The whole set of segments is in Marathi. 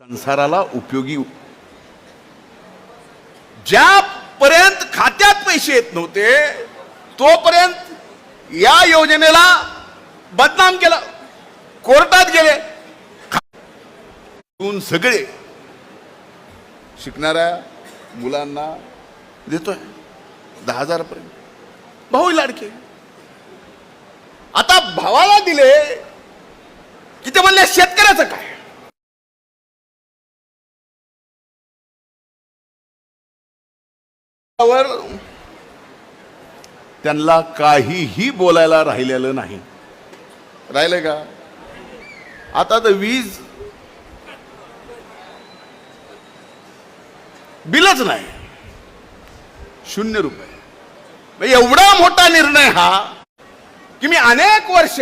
संसाराला उपयोगी ज्यापर्यंत खात्यात पैसे येत नव्हते तोपर्यंत या योजनेला बदनाम केला कोर्टात गेले. सगळे शिकणाऱ्या मुलांना देतोय दहा हजार पर्यंत भाऊ लाडके. आता भावाला दिले की ते म्हणले शेतकऱ्याचं काय? वर. त्यांना काहीही बोलायला राहिलेलं नाही. राहिलं का? आता तर वीज बिलच नाही. शून्य रुपये. एवढा मोठा निर्णय हा की मी अनेक वर्ष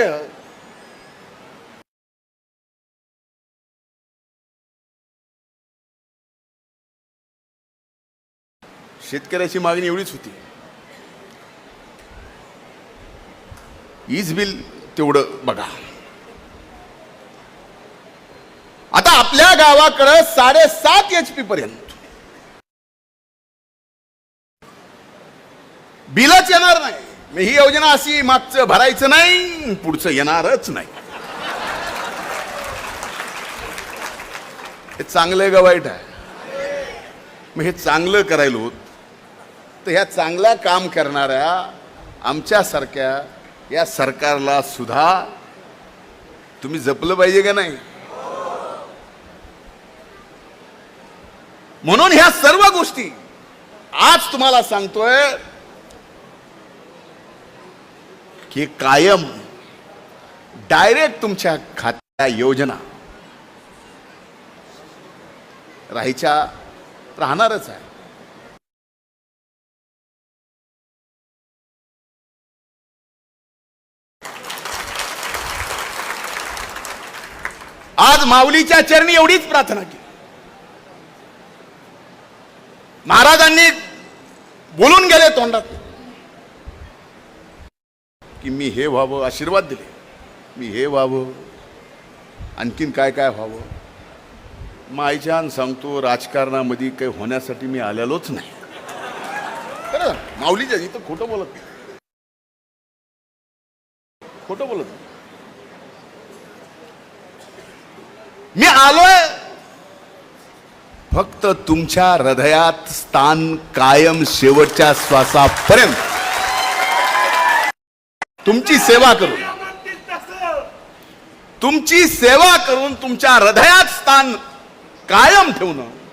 शेतकऱ्याची मागणी एवढीच होती. वीज बिल तेवढं बघा. आता आपल्या गावाकडं साडेसात एच पी पर्यंत. बिलच येणार नाही. ही योजना अशी मागचं भरायचं नाही पुढचं येणारच नाही. हे चांगलं आहे का वाईट आहे? मग हे चांगलं करायला होत तर ह्या चांगल्या काम करणाऱ्या आमच्यासारख्या या सरकारला सुद्धा तुम्ही जपलं पाहिजे का नाही? म्हणून ह्या सर्व गोष्टी आज तुम्हाला सांगतोय की कायम डायरेक्ट तुमच्या खात्या योजना राहायच्या राहणारच आहे. आज माऊलीच्या चरणी एवढीच प्रार्थना केली. महाराजांनी बोलून गेले तोंडात. की मी हे व्हावं आशीर्वाद दिले. मी हे व्हावं आणखीन काय काय व्हावं? मायच्यान सांगतो राजकारणामध्ये काही होण्यासाठी मी आलेलोच नाही. खरं माऊलीच्या इथं खोटं बोलत खोटं बोलत मी आलोय. फक्त तुमच्या हृदयात स्थान कायम शेवटच्या श्वासापर्यंत. तुमची सेवा करून. तुमची सेवा करून तुमच्या हृदयात स्थान कायम ठेवणं.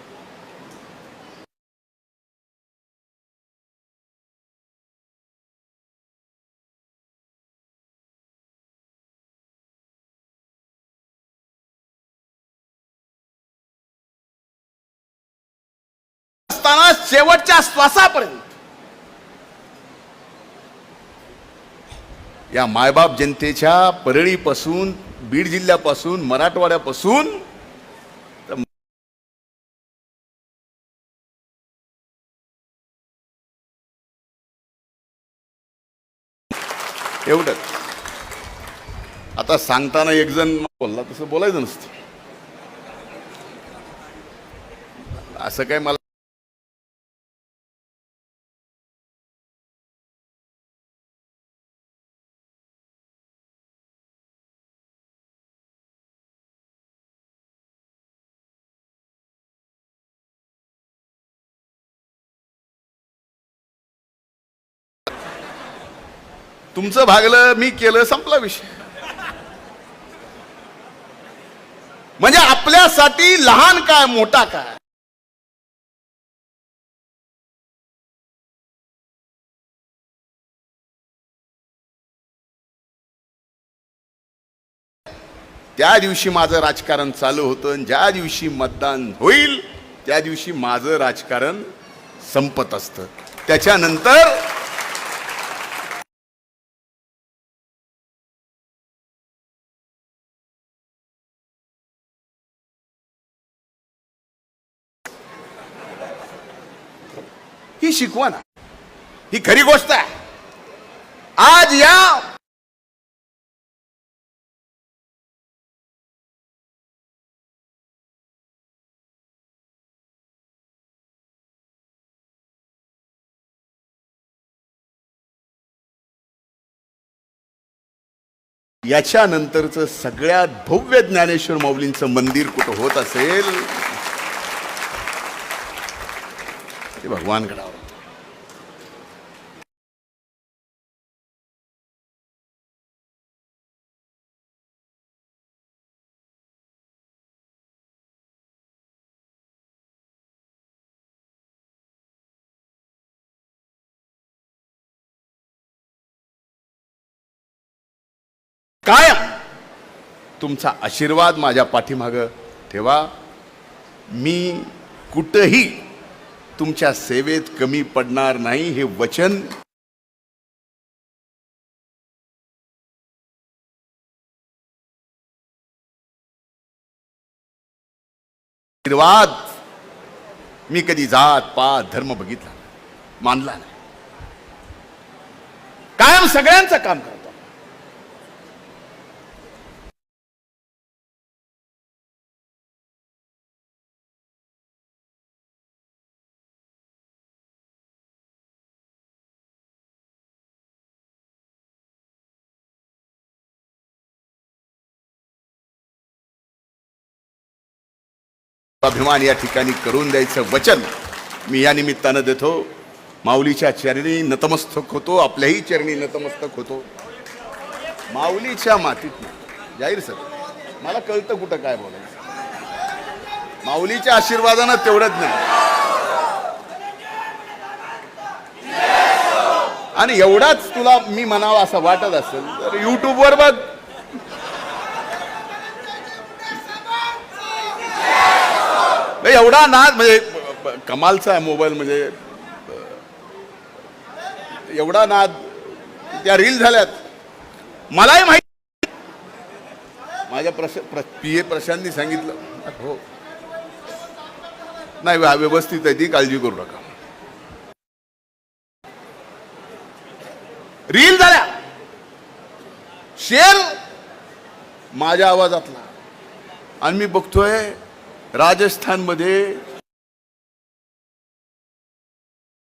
असताना शेवटच्या श्वासापर्यंत. या मायबाप जनतेच्या परळीपासून बीड जिल्ह्यापासून मराठवाड्यापासून तर एवढंच. आता सांगताना एक जण बोलला तसं बोलायचं नसतं. असं काय मला तुमचं भागलं मी केलं संपला विषय. म्हणजे आपल्यासाठी लहान काय मोठा काय? त्या दिवशी माझं राजकारण चालू होतं आणि ज्या दिवशी मतदान होईल त्या दिवशी माझं राजकारण संपत असतं. त्याच्यानंतर ही शिकवण ही खरी गोष्ट आहे. आज या याच्यानंतरचं सगळ्यात भव्य ज्ञानेश्वर माऊलींचं मंदिर कुठं होत असेल ते भगवानकडे काय तुमचा आशीर्वाद माझ्या पाठीमागं ठेवा. मी कुठंही तुमच्या सेवेत कमी पडणार नाही हे वचन आशीर्वाद मी कधी जात पात धर्म बघितला मानला नाही. कायम सगळ्यांचं काम करतो अभिमान या ठिकाणी करून द्यायचं वचन मी या निमित्तानं देतो. माऊलीच्या चरणी नतमस्तक होतो आपल्याही चरणी नतमस्तक होतो. माऊलीच्या मातीत जाहीर सर मला कळतं कुठं काय बोलायचं. माऊलीच्या आशीर्वादानं तेवढंच नाही. आणि एवढाच तुला मी म्हणावं असं वाटत असेल तर युट्यूबवर बघ. नाही, एवढा नाद म्हणजे कमालचा आहे मोबाईल म्हणजे एवढा नाद त्या रील झाल्यात. मलाही माहिती माझ्या प्रश पी ए प्रशांतनी सांगितलं. हो. नाही व्यवस्थित आहे ती काळजी करू नका. रील झाल्या. शेर माझ्या आवाजातला. आणि मी बघतोय राजस्थानमध्ये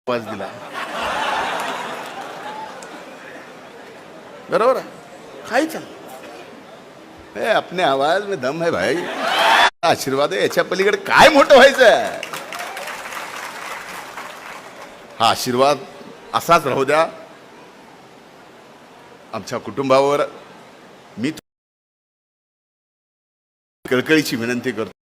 आवाज दिला. बरोबर आहे? काही चाल. ए अपने आवाज में दम है भाई. आशीर्वाद आहे याच्या पलीकडे काय मोठं व्हायचं आहे हा आशीर्वाद असाच राहू द्या. आमच्या कुटुंबावर मी कळकळीची विनंती करतो.